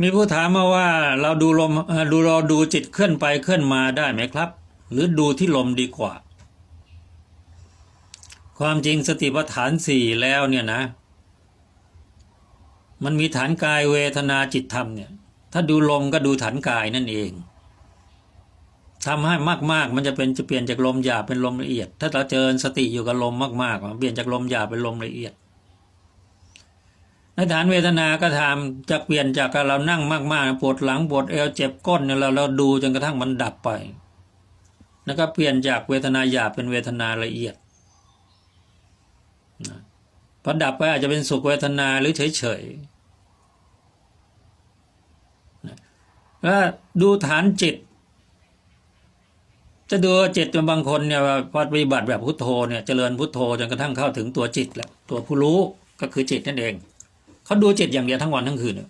มีผู้ถามมาว่าเราดูลมดูเราดูจิตเคลื่อนไปเคลื่อนมาได้ไหมครับ หรือดูที่ลมดีกว่า ความจริงสติปัฏฐานสี่แล้วเนี่ยนะ มันมีฐานกายเวทนาจิตธรรมเนี่ย ถ้าดูลมก็ดูฐานกายนั่นเองทำให้มากๆ มันจะเป็นจะเปลี่ยนจากลมหยาบเป็นลมละเอียด ถ้าเราเจริญสติอยู่กับลมมากๆมันเปลี่ยนจากลมหยาบเป็นลมละเอียด ในฐานเวทนาก็ทำจะเปลี่ยนจากเรานั่งมากๆปวดหลังปวดเอวเจ็บก้นเนี่ยเราเราดูจนกระทั่งมันดับไป แล้วก็เปลี่ยนจากเวทนาหยาบเป็นเวทนาละเอียดนะพอดับไปอาจจะเป็นสุขเวทนาหรือเฉยๆแล้วดูฐานจิต จะดูจิตบางคนเนี่ยวาพอปฏิบัติแบบพุทโธเนี่ยเจริญพุทโธจนกระทั่งเข้าถึงตัวจิตแหละตัวผู้รู้ก็คือจิตนั่นเอง เขาดูจิตอย่างเดียวทั้งวันทั้งคืนเนี่ย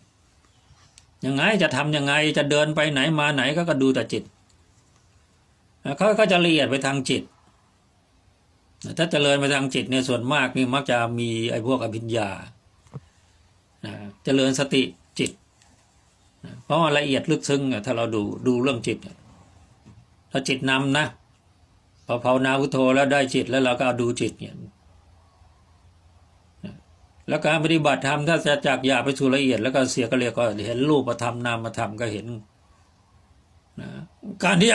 ยังไงจะทำยังไงจะเดินไปไหนมาไหนก็ก็ดูแต่จิตเขาก็จะละเอียดไปทางจิต ถ้าเจริญไปทางจิตเนี่ยส่วนมากนี่มักจะมีไอ้พวกอภิญญานะเจริญสติจิตนะเพราะว่าละเอียดลึกซึ้งถ้าเราดูดูเรื่องจิต ถ้าจิตนำนะพอภาวนาพุทโธแล้วได้จิตแล้วเราก็ดูจิตเนี่ย แล้วการปฏิบัติธรรมถ้าจะจากหยาบไปสู่ละเอียด แล้วก็เสียก็เรียกก็เห็นรูปธรรมนามธรรมก็เห็นนะการที่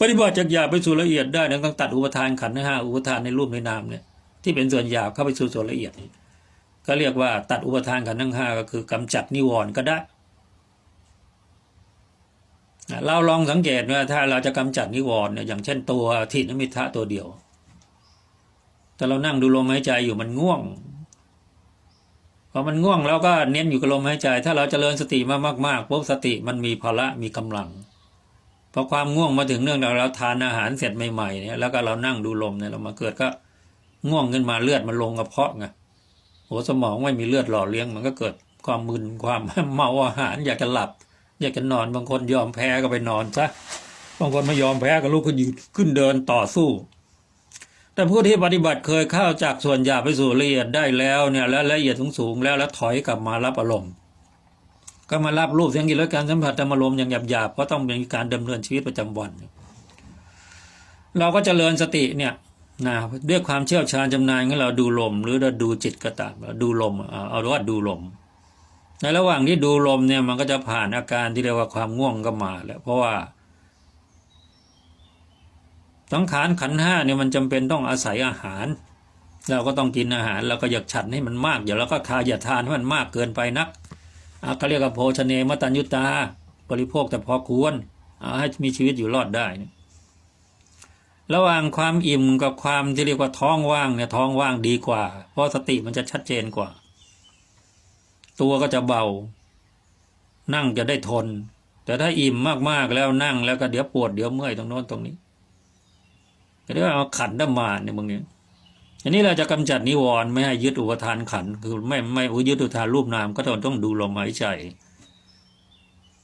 ปฏิบัติจากหยาบไปสู่ละเอียดได้นี่ยต้องตัดอุปทานขันธ์ห้าอุปทานในรูปในนามเนี่ยที่เป็นส่วนหยาบเข้าไปสู่ส่วนละเอียดก็เรียกว่าตัดอุปทานขันธ์ทั้งห้าก็คือกำจัดนิวรณ์ก็ได้เราลองสังเกตว่าถ้าเราจะกำจัดนิวรณ์เนี่ยอย่างเช่นตัวทิฏฐมิทะตัวเดียว แต่เรานั่งดูลมหายใจอยู่มันง่วง พอมันง่วงเราก็เน้นอยู่กับลมหายใจ ถ้าเราจเจริญสติมามากๆปุ๊บสติมันมีพละมีกำลังพอความง่วงมาถึงเรื่องเราเราทานอาหารเสร็จใหม่ๆเนี่ยแล้วก็เรานั่งดูลมเนี่ยเรามาเกิดก็ง่วงขึ้นมาเลือดมันลงกระเพาะไงหัวสมองไม่มีเลือดหล่อเลี้ยงมันก็เกิดความมึนความเมาอาหาร อยากจะหลับ อยากจะนอนบางคนยอมแพ้ก็ไปนอนซะบางคนไม่ยอมแพ้ก็ลุกขึ้นยืนขึ้นเดินต่อสู้ แต่ผู้ที่ปฏิบัติเคยเข้าจากส่วนหยาบไปสู่ละเอียดได้แล้วเนี่ยและละเอียดสูงๆแล้วแล้วถอยกลับมารับอารมณ์ก็มารับรูปเสียงกลิ่นรสการสัมผัสธรรมารมณ์อย่างหยาบๆเพราะต้องมีการดำเนินชีวิตประจำวัน เราก็จเจริญสติเนี่ยนะด้วยความเชี่ยวชาญชำนาญของเราดูลม หรือเราดูจิตก็ตามเราดูลมเอาเอาว่าดูลม ในระหว่างที่ดูลมเนี่ยมันก็จะผ่านอาการที่เรียกว่าความง่วงก็มาแล้วเพราะว่า สังขารขันห้าเนี่ยมันจำเป็นต้องอาศัยอาหาร เราก็ต้องกินอาหารเราก็อยากฉันให้มันมากอย่าแล้วก็ทาอย่าทานให้มันมากเกินไปนักอะก็เรียกว่าโภชเนมตัญยุตา บริโภคแต่พอควรเอาให้มีชีวิตอยู่รอดได้ระหว่างความอิ่มกับความที่เรียกว่าท้องว่างเนี่ยท้องว่างดีกว่า เพราะสติมันจะชัดเจนกว่า ตัวก็จะเบา นั่งจะได้ทน แต่ถ้าอิ่มมากๆแล้วนั่งแล้วก็เดี๋ยวปวดเดี๋ยวเมื่อยตรงโน้นตรงนี้ ก็เรียกว่าเอาขันธ์ดมานเนี่ยบางนี้อันนี้เราจะกำจัดนิวรณ์ไม่ให้ยึดอุปทานขันคือไม่ไม่ยึดอุปทานรูปนามก็ต้องต้องดูลมหายใจ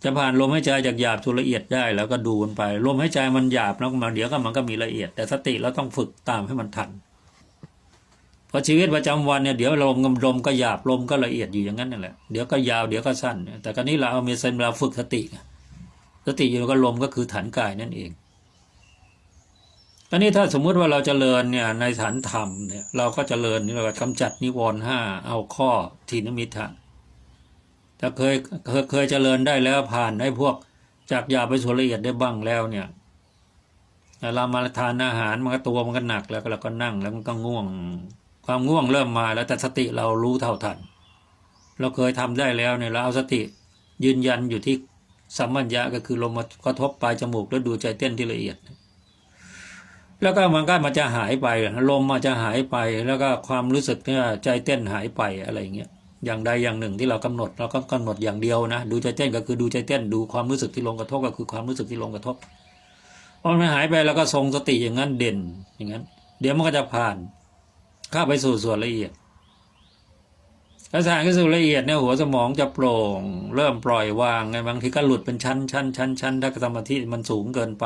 จะผ่านลมหายใจจากหยาบสู่ละเอียดได้แล้วก็ดูมันไปลมหายใจมันหยาบแล้วมันเดี๋ยวก็มันก็มีละเอียด แต่สติเราต้องฝึกตามให้มันทันเพราะชีวิตประจำวันเนี่ยเดี๋ยวลมกับลมก็หยาบลมก็ละเอียดอยู่อย่างนั้นนั่นแหละเดี๋ยวก็ยาวเดี๋ยวก็สั้น แต่กรณีเราเอาเมเซนเราฝึกสติ สติอยู่กับลมก็คือฐานกายนั่นเอง ตอนนี้ถ้าสมมุติว่าเราจเจริญเนี่ยในฐานธรรมเนี่ยเราก็จเจริญนี่เรากำจัดนิวรณ์ห้าเอาข้อทีนมิทะถ้าเคยเคยเคยเจริญได้แล้วผ่านไอ้พวกจากยาไปสู่ละเอียดได้บ้างแล้วเนี่ยเรามาทานอาหารมันก็ตัวมันก็หนักแล้วเราก็นั่งแล้วมันก็ง่วง ความง่วงเริ่มมาแล้วแต่สติเรารู้เท่าทัน เราเคยทำได้แล้วเนี่ยเราเอาสติยืนยันอยู่ที่สัมมัญญะก็คือลมมากระทบปลายจมูกแล้วดูใจเต้นที่ละเอียด แล้วก็มันก็มันจะหายไปลมมันจะหายไป แล้วก็ความรู้สึกเนี่ยใจเต้นหายไปอะไรอย่างเงี้ยอย่างใดอย่างหนึ่งที่เรากำหนดเราก็กำหนดอย่างเดียวนะดูใจเต้นก็คือดูใจเต้นดูความรู้สึกที่ลงกระทบก็คือความรู้สึกที่ลงกระทบพอมันหายไปแล้วก็ทรงสติอย่างนั้นเด่นอย่างนั้น เดี๋ยวมันก็จะผ่านเข้าไปสู่ส่วนละเอียดถ้าสารเข้าสู่ละเอียดเนี่ยหัวสมองจะโปร่ง เริ่มปล่อยวางไงบางทีก็หลุดเป็นชั้นชั้นชั้นชั้นถ้าสมาธิมันสูงเกินไป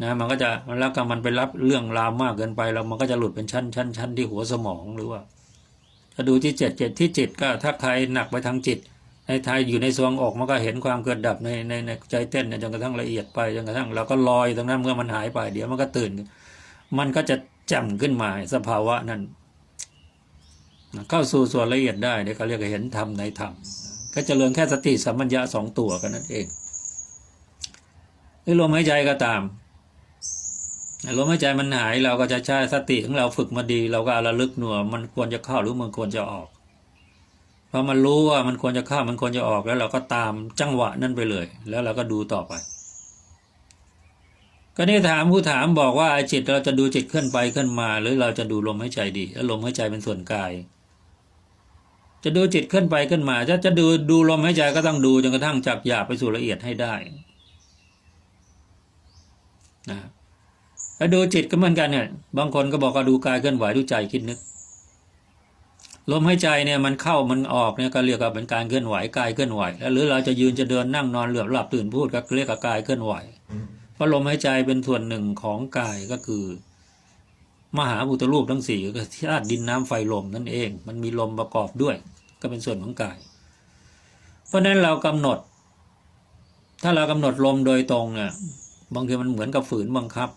นะมันก็จะแล้วก็มันไปรับเรื่องราวมากเกินไปแล้วมันก็จะหลุดเป็นชั้นชั้นชั้นที่หัวสมองหรือว่าถ้าดูที่เจ็ดเจ็ดที่จิตก็ถ้าใครหนักไปทางจิต ในไทยอยู่ในสวงอกมันก็เห็นความเกิดดับในในในใจเต้นจนกระทั่งละเอียดไปจนกระทั่งเราก็ลอยตรงนั้นเมื่อมันหายไป เดี๋ยวมันก็ตื่น มันก็จะแจ่มขึ้นมาสภาวะนั้นเข้าสู่ส่วนละเอียดได้เดี๋ยวเขาเรียกเห็นธรรมในธรรมก็เจริญแค่สติสัมปัญญะสองตัวกันนั่นเองหรือลมหายใจก็ตาม ลมหายใจมันหายเราก็จะใช้สติของเราฝึกมาดี เราก็ระลึกหนัวมันควรจะเข้าหรือมันควรจะออกพอมันรู้ว่ามันควรจะเข้ามันควรจะออกแล้วเราก็ตามจังหวะนั้นไปเลย แล้วเราก็ดูต่อไปก็นี่ถามผู้ถามบอกว่าจิตเราจะดูจิตเคลื่อนไปเคลื่อนมา หรือเราจะดูลมหายใจดีแล้วลมหายใจเป็นส่วนกาย จะดูจิตเคลื่อนไปเคลื่อนมาถ้าจะดูดูลมหายใจก็ต้องดูจนกระทั่งจับหยาบไปสู่ละเอียดให้ได้นะ แล้วดูจิตก็เหมือนกันเนี่ย บางคนก็บอกว่าดูกายเคลื่อนไหวดูใจคิดนึก ลมหายใจเนี่ยมันเข้ามันออกเนี่ยก็เรียกว่าเป็นการเคลื่อนไหวกายเคลื่อนไหว แล้วหรือเราจะยืนจะเดินนั่งนอนเหลือบหลับตื่นพูดก็เรียกว่ากายเคลื่อนไหว เพราะลมหายใจเป็นส่วนหนึ่งของกายก็คือ มหาบุตรูปทั้งสี่ก็ธาตุดินน้ำไฟลมนั่นเอง มันมีลมประกอบด้วย ก็เป็นส่วนของกาย เพราะฉะนั้นเรากำหนดถ้าเรากำหนดลมโดยตรงเนี่ยบางทีมันเหมือนกับฝืนบังคับ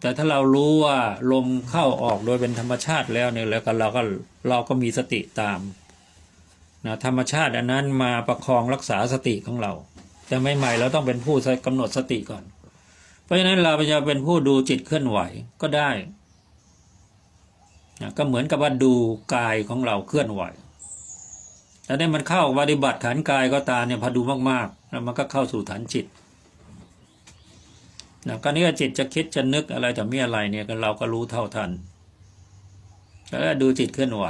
แต่ถ้าเรารู้ว่าลมเข้าออกโดยเป็นธรรมชาติแล้วเนี่ยแล้วก็เราก็เราก็มีสติตามนะธรรมชาติอันนั้นมาประคองรักษาสติของเรา แต่ไม่ใหม่เราต้องเป็นผู้กำหนดสติก่อน เพราะฉะนั้นเราจะเป็นผู้ดูจิตเคลื่อนไหวก็ได้นะก็เหมือนกับว่าดูกายของเราเคลื่อนไหวแต่ได้มันเข้าปฏิบัติฐานกายก็ตามเนี่ยพอดูมากๆแล้วมันก็เข้าสู่ฐานจิต นะก็นี้จิตจะคิดจะนึกอะไรจะมีอะไรเนี่ยเราก็รู้เท่าทัน แล้วดูจิตเคลื่อนไหว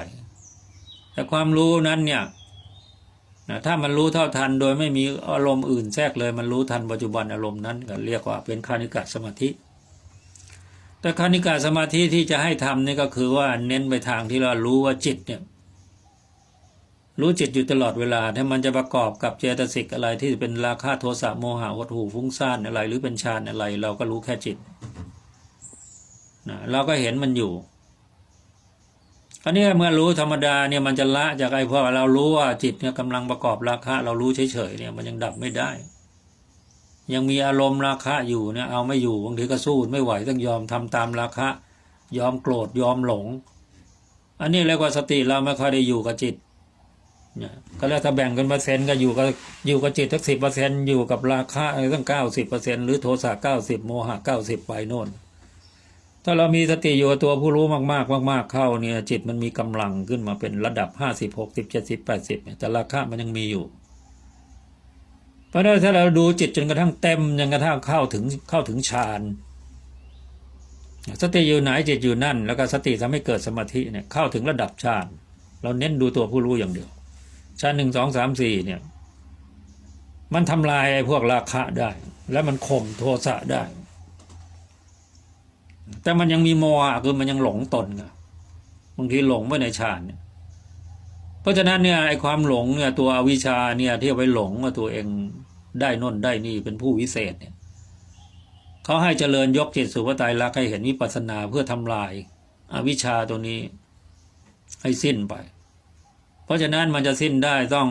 แต่ความรู้นั้นเนี่ยนะถ้ามันรู้เท่าทันโดยไม่มีอารมณ์อื่นแทรกเลย มันรู้ทันปัจจุบันอารมณ์นั้นก็เรียกว่าเป็นคานิกะสมาธิ แต่คานิกะสมาธิที่จะให้ทำนี่ก็คือว่าเน้นไปทางที่เรารู้ว่าจิตเนี่ย รู้จิตอยู่ตลอดเวลา ถ้ามันจะประกอบกับเจตสิกอะไรที่เป็นราคะโทสะโมหะวัตถุฟุ้งซ่านอะไร หรือเป็นฌานอะไร เราก็รู้แค่จิตนะเราก็เห็นมันอยู่อันนี้เมื่อรู้ธรรมดาเนี่ยมันจะละจากไอ้พวกเรารู้ว่าจิตเนี่ยกำลังประกอบราคะ เรารู้เฉยๆเนี่ยมันยังดับไม่ได้ ยังมีอารมณ์ราคะอยู่เนี่ยเอาไม่อยู่บางทีก็สู้ไม่ไหวต้องยอมทำตามราคะ ยอมโกรธยอมหลง อันนี้เรียกว่าสติเราไม่ค่อยได้อยู่กับจิต ก็แล้วถ้าแบ่งกันเปอร์เซ็นต์ก็อยู่กับอยู่กับจิตสักสิบเปอร์เซ็นต์อยู่กับราคะตั้งเก้าสิบเปอร์เซ็นต์หรือโทสะเก้าสิบโมหะเก้าสิบไปโน่น ถ้าเรามีสติอยู่ตัวผู้รู้มากๆ มาก ๆ เข้าเนี่ย จิตมันมีกำลังขึ้นมาเป็นระดับห้าสิบหกสิบเจ็ดสิบแปดสิบแต่ราคะมันยังมีอยู่ เพราะนั้นถ้าเราดูจิตจนกระทั่งเต็มจนกระทั่งเข้าถึงเข้าถึงฌานสติอยู่ไหนจิตอยู่นั่น แล้วก็สติทำให้เกิดสมาธิเนี่ยเข้าถึงระดับฌานเราเน้นดูตัวผู้รู้อย่างเดียว ฌานหนึ่งสองสามสี่เนี่ย มันทำลายไอ้พวกราคะได้ แล้วมันข่มโทสะได้ แต่มันยังมีโมหะคือมันยังหลงตนไงบางทีหลงไว้ในฌานเนี่ยเพราะฉะนั้นเนี่ยไอ้ความหลงเนี่ยตัวอวิชชาเนี่ยที่เอาไปหลงว่าตัวเองได้นนได้นี่เป็นผู้วิเศษเนี่ยเขาให้เจริญยกจิตสุภไตรลักให้เห็นวิปัสสนาเพื่อทำลายอวิชชาตัวนี้ให้สิ้นไป เพราะฉะนั้นมันจะสิ้นได้ต้อง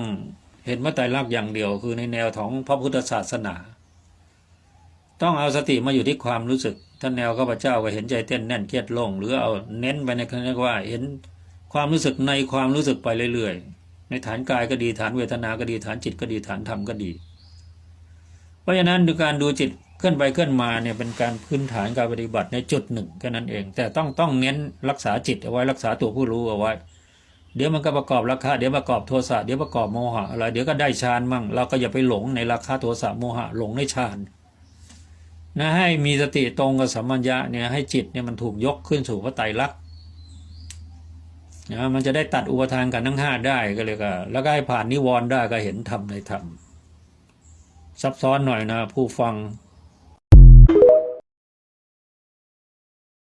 เห็นว่าไตรลักษณ์อย่างเดียว คือในแนวของพระพุทธศาสนา ต้องเอาสติมาอยู่ที่ความรู้สึกท่านแนวข้าพเจ้าก็เห็นใจเต้นแน่นเครียดลง หรือเอาเน้นไปในคำว่า เห็นความรู้สึกในความรู้สึกไปเรื่อยๆ ในฐานกายก็ดีฐานเวทนาก็ดีฐานจิตก็ดีฐานธรรมก็ดี เพราะฉะนั้นดูการดูจิตเคลื่อนไปเคลื่อนมาเนี่ยเป็นการพื้นฐานการปฏิบัติในจุดหนึ่งแค่นั้นเอง แต่ต้องต้องเน้นรักษาจิตเอาไว้รักษาตัวผู้รู้เอาไว้ เดี๋ยวมันก็ประกอบราคาเดี๋ยวประกอบโทสะเดี๋ยวประกอบโมหะอะไรเดี๋ยวก็ได้ฌานมั่ง เราก็อย่าไปหลงในราคาโทสะโมหะหลงในฌานนะให้มีสติตรงกับสัมมัญญะเนี่ยให้จิตเนี่ยมันถูกยกขึ้นสู่พระไตรลักษณ์นะมันจะได้ตัดอุปทานกันทั้งห้าได้ก็เลยก็แล้วก็ให้ผ่านนิวรณ์ได้ก็เห็นธรรมในธรรมซับซ้อนหน่อยนะผู้ฟัง